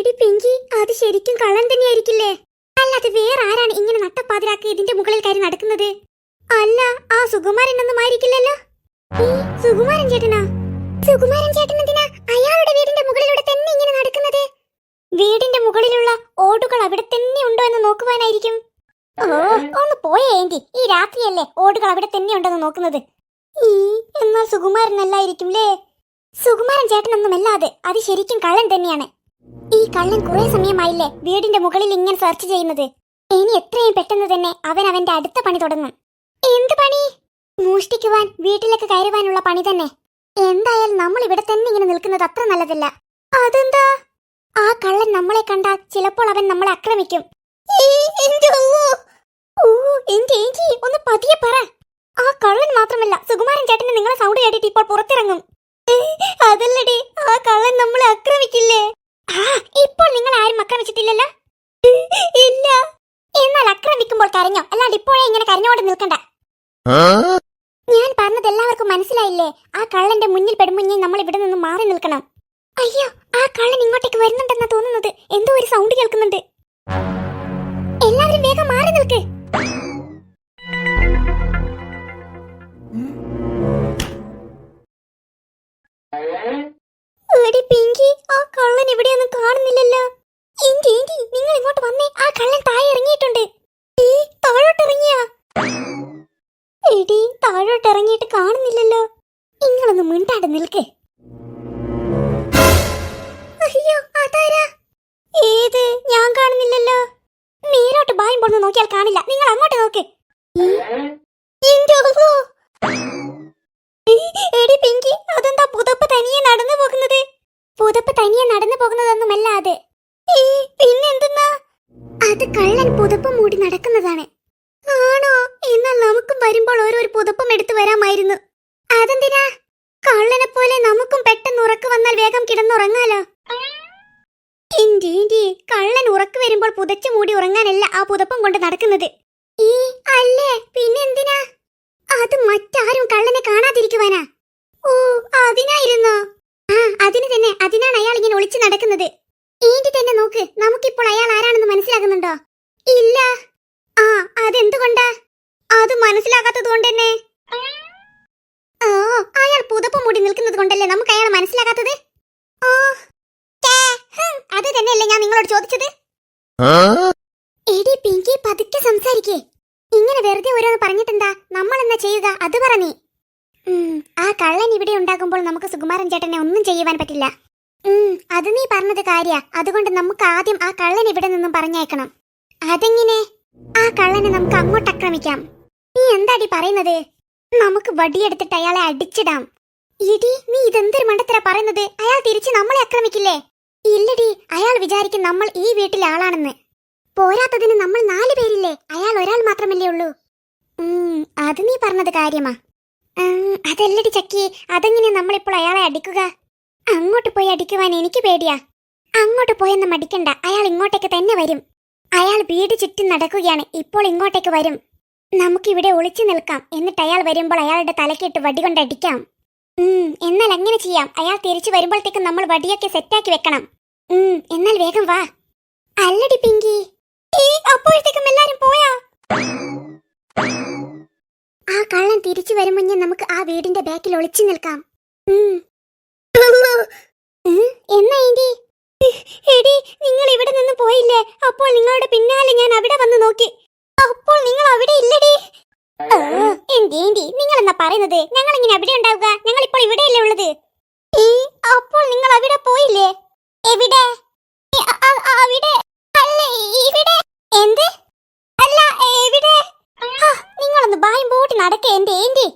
എടി പിങ്കി അത് ശരിക്കും കള്ളൻ തന്നെയായിരിക്കില്ലേ? അല്ലാതെ വേറെ ആരാണ് ഇങ്ങനെ നട്ടപ്പാതിരാക്കി ഇതിന്റെ മുകളിൽ കയറി നടക്കുന്നത്? അല്ല ആ സുകുമാരൻ ഒന്നും ആയിരിക്കില്ലല്ലോ? സുകുമാരൻ ചേട്ടനാ? സുകുമാരൻ ചേട്ടൻ എന്തിനാ അയാളുടെ വീടിന്റെ മുകളിലൂടെ തന്നെ ഇങ്ങനെ നടക്കുന്നത്? വീടിന്റെ മുകളിലുള്ള ഓടുകൾ അവിടെ തന്നെ ഉണ്ടോ എന്ന് നോക്കുവാനായിരിക്കും. ഓ ഒന്ന് പോയേ ഏന്റി ഈ രാത്രിയല്ലേ ഓടുകൾ അവിടെ തന്നെ ഉണ്ടെന്ന് നോക്കുന്നത്? ഈ എന്നാൽ സുകുമാരൻ അല്ലായിരിക്കും ലേ സുകുമാരൻ ചേട്ടനൊന്നുമല്ലാതെ അത് ശരിക്കും കള്ളൻ തന്നെയാണ്. ഈ കള്ളൻ കുറെ സമയമായില്ലേ വീടിന്റെ മുകളിൽ ഇങ്ങനെ സെർച്ച് ചെയ്യുന്നത്? ഇനി എത്രയും പെട്ടെന്ന് തന്നെ അവൻ അവന്റെ അടുത്ത പണി തുടങ്ങും. എന്ത് പണി? മോഷ്ടിക്കുവാൻ വീട്ടിലേക്ക് കയറുവാനുള്ള പണി തന്നെ. എന്തായാലും നമ്മൾ ഇവിടെ തന്നെ ഇങ്ങനെ നിൽക്കുന്നത് അത്ര നല്ലതല്ല. അതെന്താ? ആ കള്ളൻ നമ്മളെ കണ്ടാൽ ചിലപ്പോൾ അവൻ നമ്മളെ ആക്രമിക്കും. ഒന്ന് പതിയെ പറ. ആ കള്ളൻ മാത്രമല്ല സുകുമാരൻ ചേട്ടന് നിങ്ങളെ സൗണ്ട് കേട്ടിട്ട് ഇപ്പോൾ പുറത്തിറങ്ങും. അതല്ലടി ആ കള്ളൻ നമ്മളെ ആക്രമിക്കില്ലേ? ഇപ്പോൾ നിങ്ങൾ ആരും ആക്രമിച്ചിട്ടില്ലല്ലോ ഇല്ല. എന്നാൽ ആക്രമിക്കുമ്പോൾ കരഞ്ഞോ? അല്ലാണ്ട് ഇപ്പോഴേ ഇങ്ങനെ കരഞ്ഞോണ്ട് നിൽക്കണ്ട. ഞാൻ പറഞ്ഞത് എല്ലാവർക്കും മനസ്സിലായില്ലേ? ആ കള്ളന്റെ മുന്നിൽ പെടുമുഞ്ഞേ നമ്മൾ ഇവിടെ നിന്ന് മാറി നിൽക്കണം. അയ്യോ ആ കള്ളൻ ഇങ്ങോട്ടേക്ക് വരുന്നുണ്ടെന്നാ തോന്നുന്നത്. എന്തോ ഒരു സൗണ്ട് കേൾക്കുന്നുണ്ട്. ഇവിടെയൊന്നും കാണുന്നില്ലല്ലോ. എന്റെ എന്റെ നിങ്ങൾ ഇങ്ങോട്ട് വന്നേ. ആ കള്ളൻ താഴെ ഇറങ്ങിയിട്ടുണ്ട് ഏ, താഴോട്ട് ഇറങ്ങിയാ എടി താഴോട്ട് ഇറങ്ങിയിട്ട് കാണുന്നില്ലല്ലോ. നിങ്ങളൊന്ന് മിണ്ടാട് നിൽക്ക്. അയ്യോ അതാരാ? ഏത്? ഞാൻ കാണുന്നില്ലല്ലോ. നേരോട്ട് ബായുമ്പോൾ നോക്കിയാൽ കാണില്ല. നിങ്ങൾ അങ്ങോട്ട് നോക്ക്. എടി പിങ്കി അതെന്താ പുതപ്പ് തനിയെ നടന്നു പോകുന്നത്? പുതപ്പ് തനിയെ നടന്നു പോകുന്നതൊന്നുമല്ല അത് പിന്നെന്തെന്നാ? അത് കള്ളൻ പുതപ്പ് മൂടി നടക്കുന്നതാണ്. ആണോ? എന്നാൽ നമുക്കും വരുമ്പോൾ ഓരോ പുതപ്പും എടുത്തു വരാമായിരുന്നു. അതെന്തിനാ? കള്ളനെ പോലെ നമുക്കും പെട്ടെന്ന് ഉറക്ക് വന്നാൽ വേഗം കിടന്നുറങ്ങാലോ? ഇൻഡി കള്ളൻ ഉറക്ക് വരുമ്പോൾ പുതച്ചു മൂടി ഉറങ്ങാനല്ല ആ പുതപ്പം കൊണ്ട് നടക്കുന്നത്. ഈ അല്ലേ? പിന്നെന്തിനാ? അത് മറ്റാരും കള്ളനെ കാണാതിരിക്കുവാനാ. ഓ അതിനായിരുന്നോ ആ അതിന് തന്നെ അതിനാണ് അയാൾ ഇങ്ങനെ ഒളിച്ചു നടക്കുന്നത്. ഏന്റി തന്നെ നോക്ക് നമുക്കിപ്പോൾ അയാൾ ആരാണെന്ന് മനസ്സിലാകുന്നുണ്ടോ? ഇല്ല. ആ അതെന്തുകൊണ്ടാ? അത് മനസ്സിലാകാത്തത് കൊണ്ട് തന്നെ. ഓ അയാൾ പുതപ്പ് മൂടി നിൽക്കുന്നത് കൊണ്ടല്ലേ നമുക്ക് അയാൾ മനസ്സിലാകാത്തത്? ഓ അത് തന്നെയല്ലേ ഞാൻ നിങ്ങളോട് ചോദിച്ചത്? എടി പിങ്കി പതുക്കെ സംസാരിക്കേ. ഇങ്ങനെ വെറുതെ ഓരോന്ന് പറഞ്ഞിട്ടെന്താ? നമ്മൾ എന്നാ ചെയ്യുക? അത് പറഞ്ഞേ. ആ കള്ളൻ ഇവിടെ ഉണ്ടാകുമ്പോൾ നമുക്ക് സുകുമാരൻ ചേട്ടനെ ഒന്നും ചെയ്യുവാൻ പറ്റില്ല. അത് നീ പറഞ്ഞത് കാര്യ. അതുകൊണ്ട് നമുക്ക് ആദ്യം ആ കള്ളൻ ഇവിടെ നിന്നും പറഞ്ഞേക്കണം. അതെങ്ങനെ? ആ കള്ളനെ നമുക്ക് അങ്ങോട്ട് ആക്രമിക്കാം. നീ എന്താടി പറയുന്നത്? നമുക്ക് വടിയെടുത്തിട്ട് അയാളെ അടിച്ചിടാം. ഇടി നീ ഇതെന്തൊരു മണ്ടത്തര പറയുന്നത്? അയാൾ തിരിച്ച് നമ്മളെ ആക്രമിക്കില്ലേ? ഇല്ലടി അയാൾ വിചാരിക്കും നമ്മൾ ഈ വീട്ടിലെ ആളാണെന്ന്. പോരാത്തതിന് നമ്മൾ നാല് പേരില്ലേ? അയാൾ ഒരാൾ മാത്രമല്ലേ ഉള്ളൂ. അത് നീ പറഞ്ഞത് കാര്യമാ. അതല്ലടി ചക്കി. അതെങ്ങനെ നമ്മളിപ്പോൾ അയാളെ അടിക്കുക? അങ്ങോട്ട് പോയി അടിക്കുവാൻ എനിക്ക് പേടിയാ. അങ്ങോട്ട് പോയെന്ന് മടിക്കണ്ട. അയാൾ ഇങ്ങോട്ടേക്ക് തന്നെ വരും. അയാൾ വീട് ചുറ്റും നടക്കുകയാണ്. ഇപ്പോൾ ഇങ്ങോട്ടേക്ക് വരും. നമുക്കിവിടെ ഒളിച്ചു നിൽക്കാം. എന്നിട്ട് അയാൾ വരുമ്പോൾ അയാളുടെ തലക്കിട്ട് വടി കൊണ്ട് അടിക്കാം. എന്നാൽ അങ്ങനെ ചെയ്യാം. അയാൾ തിരിച്ചു വരുമ്പോഴത്തേക്കും നമ്മൾ വടിയൊക്കെ സെറ്റാക്കി വെക്കണം. എന്നാൽ വേഗം വാ. അല്ലടി പിങ്കി. അപ്പോഴത്തേക്കും എല്ലാരും പോയാ. ആ കള്ളൻ തിരിച്ചു വരുമുന്നേ നമുക്ക് ആ വീടിന്റെ ബാക്കിൽ ഒളിച്ചു നിൽക്കാം. എടി നിങ്ങൾ ഇവിടെ നിന്ന് പോയില്ലേ? അപ്പോൾ നിങ്ങളുടെ പിന്നാലെ ഞാൻ അവിടെ വന്ന് നോക്കി. അപ്പോൾ നിങ്ങൾ അവിടെ ഇല്ലടി? ഓ, എന്തി എന്തി നിങ്ങൾ എന്നാ പറയുന്നത്? ഞങ്ങൾ ഇങ്ങനെ അവിടെ ഉണ്ടാവുക? ഞങ്ങൾ ഇപ്പോൾ ഇവിടെയല്ലേ ഉള്ളത്? അപ്പോൾ നിങ്ങൾ അവിടെ പോയില്ലേ? എവിടെ? അവിടെ. അല്ല ഇവിടെ. എന്ത്? അല്ല എവിടെ? നിങ്ങളൊന്ന് ബായും ബോട്ട് നടക്കേ എന്റെ ഏന്റി